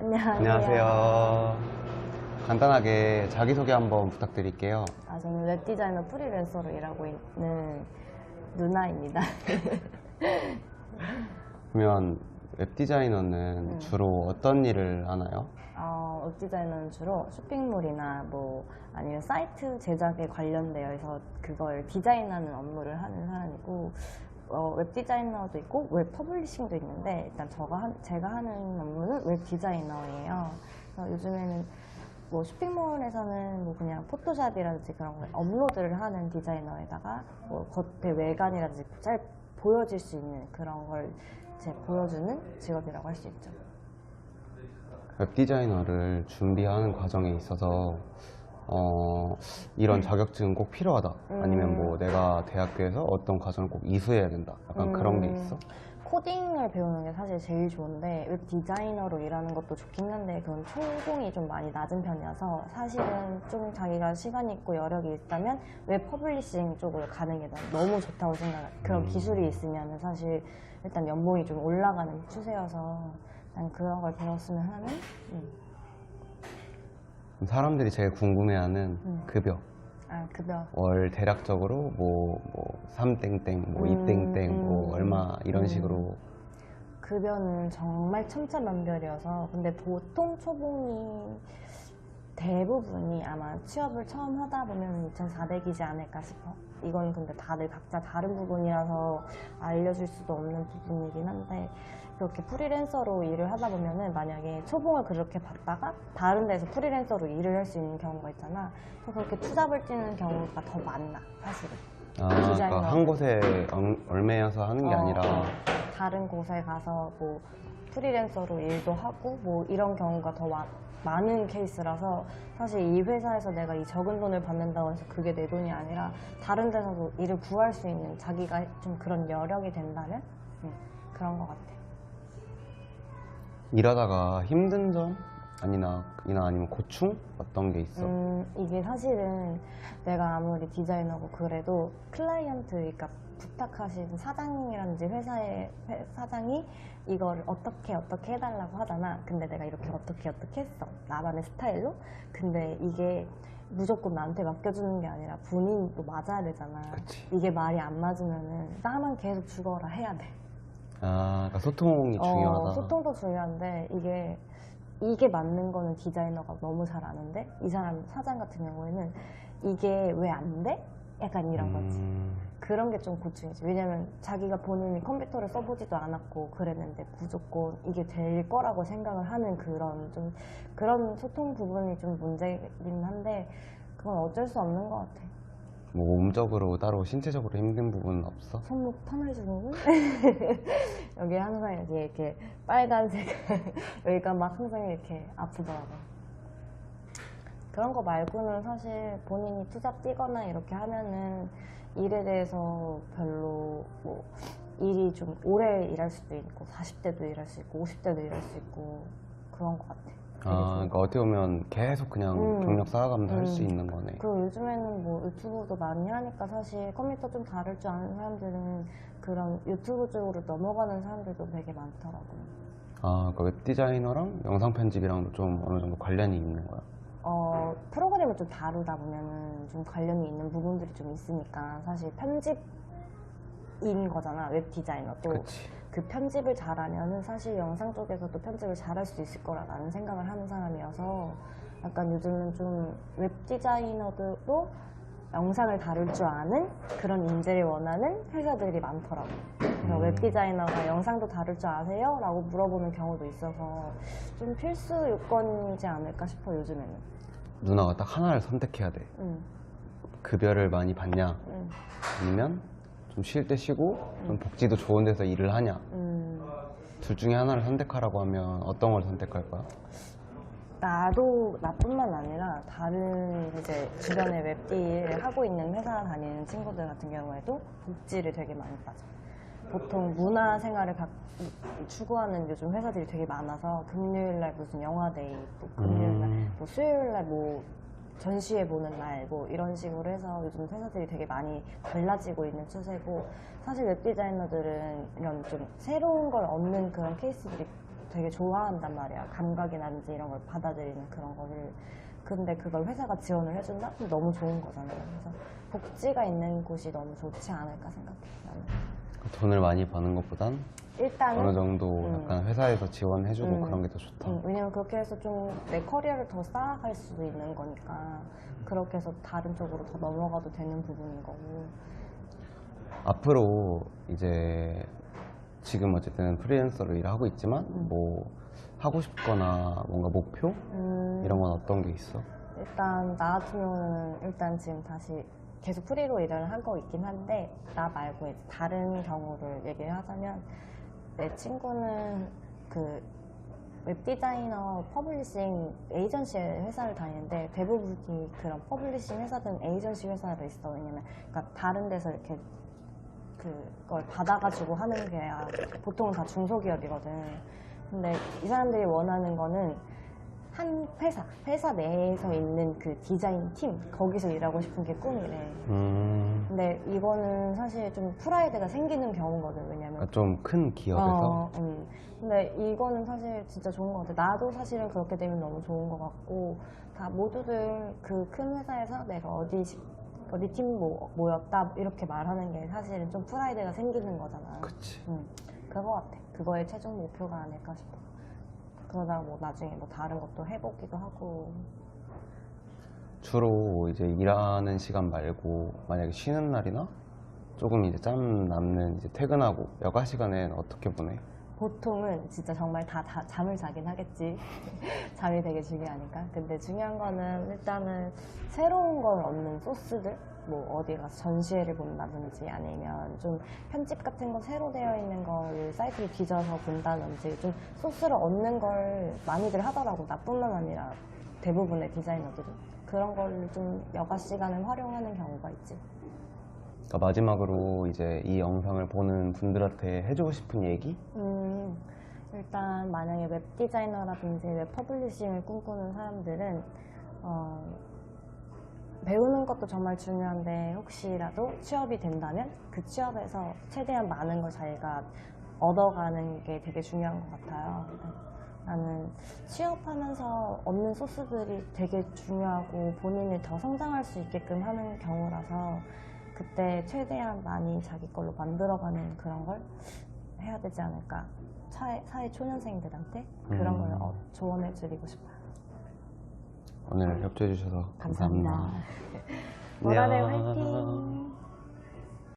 안녕하세요. 안녕하세요. 간단하게 자기소개 한번 부탁드릴게요. 아, 저는 웹디자이너 프리랜서로 일하고 있는 누나입니다. 그러면 웹디자이너는 주로 어떤 일을 하나요? 어, 웹디자이너는 주로 쇼핑몰이나 뭐 아니면 사이트 제작에 관련되어 있어 그걸 디자인하는 업무를 하는 사람이고 어, 웹 디자이너도 있고 웹 퍼블리싱도 있는데 일단 저가 한- 제가 하는 업무는 웹 디자이너예요. 그래서 요즘에는 뭐 쇼핑몰에서는 뭐 그냥 포토샵이라든지 그런 걸 업로드를 하는 디자이너에다가 뭐 겉의 외관이라든지 잘 보여질 수 있는 그런 걸 이제 보여주는 직업이라고 할 수 있죠. 웹 디자이너를 준비하는 과정에 있어서 어, 이런 자격증은 꼭 필요하다. 아니면 뭐 내가 대학교에서 어떤 과정을 꼭 이수해야 된다. 약간 그런 게 음, 있어? 코딩을 배우는 게 사실 제일 좋은데 웹 디자이너로 일하는 것도 좋긴 한데 그건 초봉이 좀 많이 낮은 편이어서 사실은 좀 자기가 시간이 있고 여력이 있다면 웹 퍼블리싱 쪽으로 가는 게난 너무 좋다고 생각해. 그런 기술이 있으면 사실 일단 연봉이 좀 올라가는 추세여서 난 그런 걸 배웠으면 하는 음. 사람들이 제일 궁금해하는 음. 급여. 아 급여 월 대략적으로 뭐, 뭐 3땡땡, 뭐 음, 2땡땡, 뭐 음, 얼마 이런 음. 식으로 급여는 정말 천차만별이어서 근데 보통 초봉이 대부분이 아마 취업을 처음 하다 보면 2,400이지 않을까 싶어. 이건 근데 다들 각자 다른 부분이라서 알려줄 수도 없는 부분이긴 한데 그렇게 프리랜서로 일을 하다 보면은 만약에 초봉을 그렇게 받다가 다른 데서 프리랜서로 일을 할 수 있는 경우가 있잖아. 그래서 그렇게 투잡을 뛰는 경우가 더 많나 사실은. 아, 그러니까 디자이너. 한 곳에 얽- 얽매여서 하는 게 어, 아니라 어, 다른 곳에 가서 뭐 프리랜서로 일도 하고 뭐 이런 경우가 더 마- 많은 케이스라서 사실 이 회사에서 내가 이 적은 돈을 받는다고 해서 그게 내 돈이 아니라 다른 데서도 일을 구할 수 있는 자기가 좀 그런 여력이 된다면 음, 그런 것 같아. 일하다가 힘든 점 아니나 이나 아니면 고충 어떤 게 있어? 음, 이게 사실은 내가 아무리 디자이너고 그래도 클라이언트, 그러니까 부탁하신 사장이라든지 회사의 회- 사장이 이걸 어떻게 어떻게 해달라고 하잖아. 근데 내가 이렇게 어떻게 어떻게 했어. 나만의 스타일로. 근데 이게 무조건 나한테 맡겨주는 게 아니라 본인도 맞아야 되잖아. 그치. 이게 말이 안 맞으면은 나만 계속 죽어라 해야 돼. 아, 그러니까 소통이 중요하다. 어, 소통도 중요한데 이게 이게 맞는 거는 디자이너가 너무 잘 아는데 이 사람 사장 같은 경우에는 이게 왜 안 돼? 약간 이런 거지. 음, 그런 게 좀 고충이지. 왜냐면 자기가 본인이 컴퓨터를 써보지도 않았고 그랬는데 무조건 이게 될 거라고 생각을 하는 그런 좀 그런 소통 부분이 좀 문제긴 한데 그건 어쩔 수 없는 것 같아. 뭐 몸적으로 따로 신체적으로 힘든 부분은 없어? 손목 터널주는 분? 여기 항상 여기 이렇게 빨간색 여기가 막 항상 이렇게 아프더라고. 그런 거 말고는 사실 본인이 투잡 뛰거나 이렇게 하면은 일에 대해서 별로 뭐 일이 좀 오래 일할 수도 있고 40대도 일할 수 있고 50대도 일할 수 있고 그런 것 같아. 아, 그러니까 어떻게 보면 계속 그냥 음. 경력 쌓아가면서 할 수 음. 있는 거네. 그리고 요즘에는 뭐 유튜브도 많이 하니까 사실 컴퓨터 좀 다룰 줄 아는 사람들은 그런 유튜브 쪽으로 넘어가는 사람들도 되게 많더라고. 아, 그러니까 웹 디자이너랑 영상 편집이랑도 좀 어느 정도 관련이 있는 거야. 어, 프로그램을 좀 다루다 보면은 좀 관련이 있는 부분들이 좀 있으니까 사실 편집인 거잖아, 웹 디자이너도. 그치. 그 편집을 잘하면은 사실 영상 쪽에서도 편집을 잘할 수 있을 거라는 생각을 하는 사람이어서 약간 요즘은 좀 웹 디자이너도 영상을 다룰 줄 아는 그런 인재를 원하는 회사들이 많더라고. 그래서 음. 웹 디자이너가 영상도 다룰 줄 아세요? 라고 물어보는 경우도 있어서 좀 필수 요건이지 않을까 싶어, 요즘에는. 누나가 딱 하나를 선택해야 돼. 응, 급여를 많이 받냐? 응, 아니면 좀 쉴 때 쉬고 좀 복지도 좋은 데서 일을 하냐? 응. 둘 중에 하나를 선택하라고 하면 어떤 걸 선택할 거야? 나도 나뿐만 아니라 다른 이제 주변에 웹디를 하고 있는 회사 다니는 친구들 같은 경우에도 복지를 되게 많이 따져. 보통 문화 생활을 각- 추구하는 요즘 회사들이 되게 많아서 금요일 날 무슨 영화데이, 또 금요일 날, 음. 뭐 수요일 날 뭐 전시회 보는 날, 뭐 이런 식으로 해서 요즘 회사들이 되게 많이 달라지고 있는 추세고 사실 웹 디자이너들은 이런 좀 새로운 걸 얻는 그런 케이스들이 되게 좋아한단 말이야. 감각이라든지 이런 걸 받아들이는 그런 거를. 근데 그걸 회사가 지원을 해준다? 그럼 너무 좋은 거잖아요. 그래서 복지가 있는 곳이 너무 좋지 않을까 생각해. 나는. 돈을 많이 버는 것보단 일단은 어느 정도 음. 약간 회사에서 지원해주고 음. 그런 게 더 좋다. 응, 왜냐면 그렇게 해서 좀 내 커리어를 더 쌓아갈 수도 있는 거니까 그렇게 해서 다른 쪽으로 더 넘어가도 되는 부분인 거고 앞으로 이제 지금 어쨌든 프리랜서로 일을 하고 있지만 음. 뭐 하고 싶거나 뭔가 목표 음, 이런 건 어떤 게 있어? 일단 나 같은 경우는 일단 지금 다시 계속 프리로 일을 하고 있긴 한데 나 말고 이제 다른 경우를 얘기를 하자면 내 친구는 그 웹디자이너 퍼블리싱 에이전시 회사를 다니는데 대부분이 그런 퍼블리싱 회사든 에이전시 회사로 있어 왜냐면 그러니까 다른 데서 이렇게 그걸 받아가지고 하는 게 아, 보통은 다 중소기업이거든. 근데 이 사람들이 원하는 거는 한 회사, 회사 내에서 있는 그 디자인 팀, 거기서 일하고 싶은 게 꿈이래. 음, 근데 이거는 사실 좀 프라이드가 생기는 경우거든. 왜냐면 좀큰 기업에서 어, 음. 근데 이거는 사실 진짜 좋은 것 같아. 나도 사실은 그렇게 되면 너무 좋은 것 같고, 다 모두들 그 큰 회사에서 내가 어디, 시- 어디 팀 모, 모였다, 이렇게 말하는 게 사실은 좀 프라이드가 생기는 거잖아. 그치. 음, 그거 같아. 그거의 최종 목표가 아닐까 싶어. 그러다가 뭐 나중에 뭐 다른 것도 해보기도 하고. 주로 이제 일하는 시간 말고 만약에 쉬는 날이나 조금 이제 짬 남는 이제 퇴근하고 여가 시간엔 어떻게 보내? 보통은 진짜 정말 다, 다 잠을 자긴 하겠지. 잠이 되게 중요하니까. 근데 중요한 거는 일단은 새로운 걸 얻는 소스들? 뭐 어디 가서 전시회를 본다든지 아니면 좀 편집 같은 거 새로 되어 있는 걸 사이트를 뒤져서 본다든지 좀 소스를 얻는 걸 많이들 하더라고. 나뿐만 아니라 대부분의 디자이너들은. 그런 걸 좀 여가 시간을 활용하는 경우가 있지. 그러니까 마지막으로 이제 이 영상을 보는 분들한테 해주고 싶은 얘기? 음, 일단 만약에 웹 디자이너라든지 웹 퍼블리싱을 꿈꾸는 사람들은 어, 배우는 것도 정말 중요한데 혹시라도 취업이 된다면 그 취업에서 최대한 많은 걸 자기가 얻어가는 게 되게 중요한 것 같아요. 나는 취업하면서 얻는 소스들이 되게 중요하고 본인이 더 성장할 수 있게끔 하는 경우라서 그때 최대한 많이 자기 걸로 만들어가는 그런 걸 해야 되지 않을까. 사회, 사회 초년생들한테 그런 음. 걸 어, 조언해 드리고 싶어요. 오늘 협조해 주셔서 감사합니다. 모라레 안녕. 화이팅!